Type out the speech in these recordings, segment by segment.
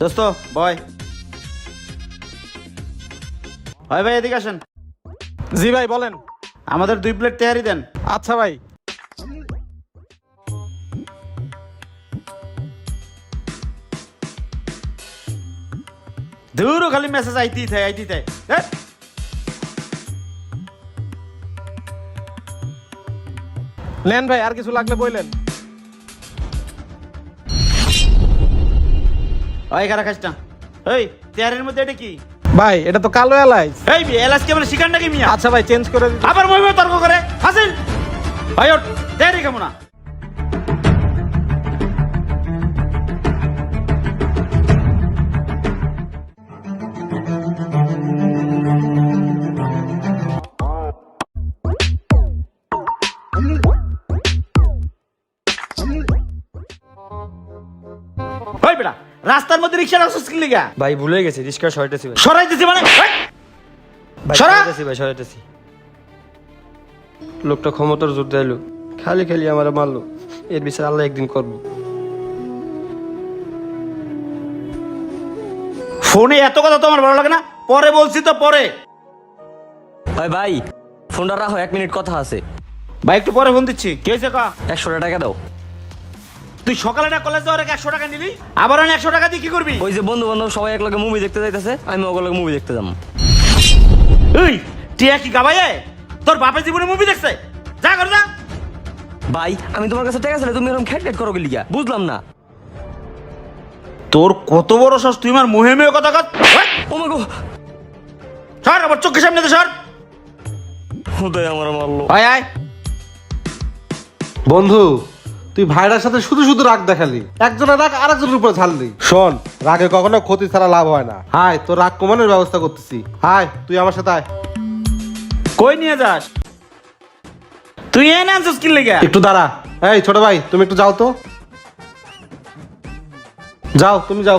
দোস্ত বয় হয় ভাই এদিকে আসেন। জি ভাই বলেন। আমাদের দুই প্লেট তেহারি দেন। আচ্ছা ভাই। দূরও খালি মেসেজ আইতেই থাকে আইতেই থাকে ধ্যাৎ। নেন ভাই আর কিছু লাগলে বললেন ওই খাস না এই তেহারির মধ্যে এটা কি? ভাই এটা তো কালো এলাইচ। এই এলাচ কেমন শিকার নাকি মিয়া? আচ্ছা ভাই চেঞ্জ করে দিচ্ছি আবার মই তর্ক করে। হাসিল। ভাই ওঠ তেহারি খাব না? ওই বেটা রাস্তার মধ্যে রিক্সা রাখছিস কি লিগা? ভাই ভুলে গেছি রিক্সা সরাইতেছি ভাই। সরাই দিছি মানে ভাই সরা! সরাইতেছি ভাই সরাইতেছি। লোকটা ক্ষমতার জোর দেয়লো খালি খালি আমার মারলো। এর বিচার আল্লাহ একদিন করব। ফোনে এত কথা তোমার ভালো লাগে না। পরে বলছি তো পরে। ভাই ভাই ফোনটা রাখো এক মিনিট কথা আছে। ভাই একটু পরে ফোন দিচ্ছি। কে হয়েছে কা? একশো টাকা দাও। তুই সকালে না কলেজ যাওয়ার আগে একশো টাকা নিলি? আবার আমি একশো টাকা দিয়ে কি করবি? ওই যে বন্ধু বান্ধব সবাই একলগে মুভি দেখতে যাইতেছে আমি ওগুলোকে মুভি দেখতে যাব। ওই টিয়া কি গাবাইয়ে? তোর বাপের জীবনে মুভি দেখছে? যা কর যা। ভাই আমি তোমার কাছে টাকা ছিল তুমি এরকম খেট খেট করো গেলিয়া বুঝলাম না। তোর কত বড় শ্বাস তুই আমার মুহে মুহে কথা কর ও মা গো। সর আবার চোখের সামনে তো সর। হুদয় আমার মারলো। আয় আয়। বন্ধু তুই ভাইরার সাথে শুধু শুধু রাগ দেখালি। একজনের রাগ আরেকজনের উপরে ছাড়লি শোন রাগে কখনো ক্ষতি ছাড়া লাভ হয় না। হাই তোর রাগ কমানোর ব্যবস্থা করতেছি। হাই তুই আমার সাথে আয়। কই নিয়ে যাস? তুই এনে আনছিস কি লেগে? একটু দাঁড়া। এই ছোট ভাই তুমি একটু যাও তো। যাও তুমি যাও।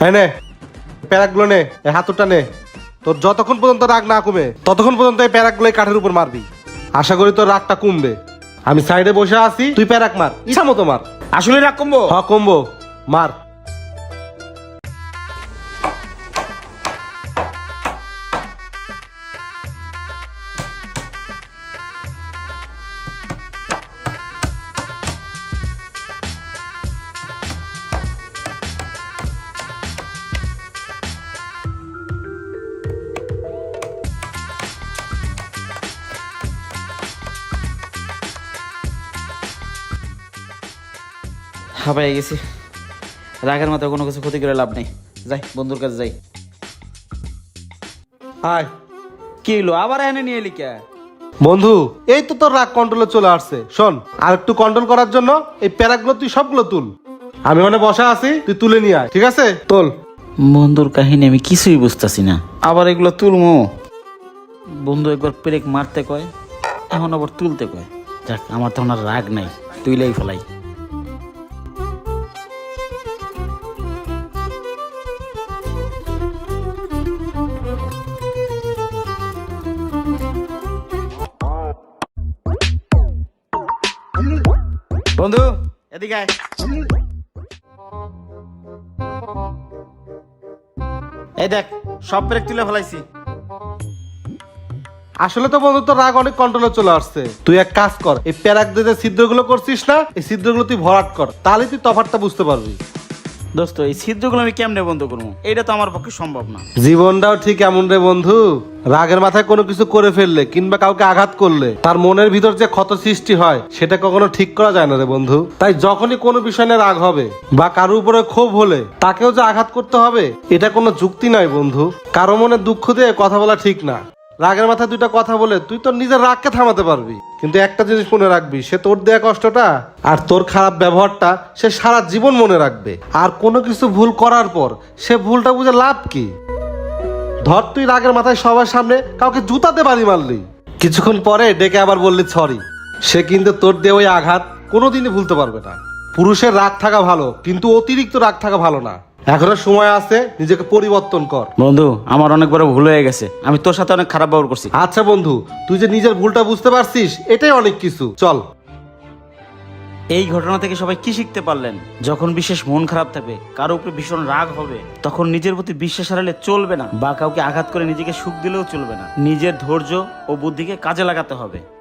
হ্যাঁ নে প্যারাকগুলো নে এই হাতুরটা নে। তোর যতক্ষণ পর্যন্ত রাগ না কমে ততক্ষণ পর্যন্ত এই প্যারাকগুলো কাঠের উপর মারবি। আশা করি তোর রাগটা কমবে। আমি সাইডে বসে আছি। তুই প্যারাক মার। ইচ্ছা মতো মার। আসলে রাগ কমবো? হ কমবো। মার। হাঁপাই গেছি। রাগের মাথায় কোনো কিছু ক্ষতি করে লাভ নেই। যাই বন্ধুর কাছে যাই। হাই। কি হলো আবার এনে নিয়ে এলি কে? বন্ধু এই তো তোর রাগ কন্ট্রোলে চলে আসছে। শোন আর একটু কন্ট্রোল করার জন্য এই প্যারাগুলো তুই সবগুলো তুল। আমি মানে বসা আছি তুই তুলে নিয়ে আয় ঠিক আছে? তোল। বন্ধুর কাহিনী আমি কিছুই বুঝতেছি না। আবার এগুলো তুলমো? বন্ধু একবার ব্রেক মারতে কয় এখন আবার তুলতে কয়। যাক আমার তখন আর রাগ নাই তুইলাই ফেলাই। বন্ধু, এদিকে এই দেখ, সব ব্রেক তুলে ফেলাইছি। আসলে তো বন্ধু, তোর রাগ অনেক কন্ট্রোলে চলে আসছে। তুই এক কাজ কর, এই প্যারাক যে ছিদ্রগুলো করছিস না, এই ছিদ্রগুলো তুই ভরাট কর তাহলে তুই তফাতটা বুঝতে পারবি। দোস্ত, এই ছিদ্রগুলো আমি কেমনে বন্ধ করব? এটা তো আমার পক্ষে সম্ভব না। জীবনটাও ঠিক এমন রে বন্ধু। রাগের মাথায় কোনো কিছু করে ফেললে কিংবা কাউকে আঘাত করলে তার মনের ভিতর যে ক্ষত সৃষ্টি হয়, সেটা কখনো ঠিক করা যায় না রে বন্ধু। তাই যখনই কোনো বিষয় নিয়ে রাগ হবে বা কারও উপরে ক্ষোভ হলে তাকেও যে আঘাত করতে হবে, এটা কোনো যুক্তি নয় বন্ধু। কারও মনে দুঃখ দিয়ে কথা বলা ঠিক না। রাগের মাথায় দুইটা কথা বলে তুই তোর নিজের রাগকে থামাতে পারবি। কিন্তু একটা জিনিস মনে রাখবি, সে তোর দেয়া কষ্টটা আর তোর খারাপ ব্যবহারটা সে সারা জীবন মনে রাখবে। আর কোনো কিছু ভুল করার পর সে ভুলটা বুঝে লাভ কি? ধর তুই রাগের মাথায় সবার সামনে কাউকে জুতাতে বাড়ি মারলি। কিছুক্ষণ পরে ডেকে আবার বললি সরি সে কিন্তু তোর দিয়ে ওই আঘাত কোনোদিনই ভুলতে পারবে না। পুরুষের রাগ থাকা ভালো কিন্তু অতিরিক্ত রাগ থাকা ভালো না। এখনও সময় আছে নিজেকে পরিবর্তন কর। বন্ধু আমার অনেক বড় ভুল হয়ে গেছে। আমি তোর সাথে অনেক খারাপ ব্যবহার করছি। আচ্ছা বন্ধু তুই যে নিজের ভুলটা বুঝতে পারছিস এটাই অনেক কিছু। চল। এই ঘটনা থেকে সবাই কি শিখতে পারলেন? যখন বিশেষ মন খারাপ থাকবে কারও উপরে ভীষণ রাগ হবে তখন নিজের প্রতি বিশ্বাস হারালে চলবে না। বা কাউকে আঘাত করে নিজেকে সুখ দিলেও চলবে না। নিজের ধৈর্য ও বুদ্ধিকে কাজে লাগাতে হবে।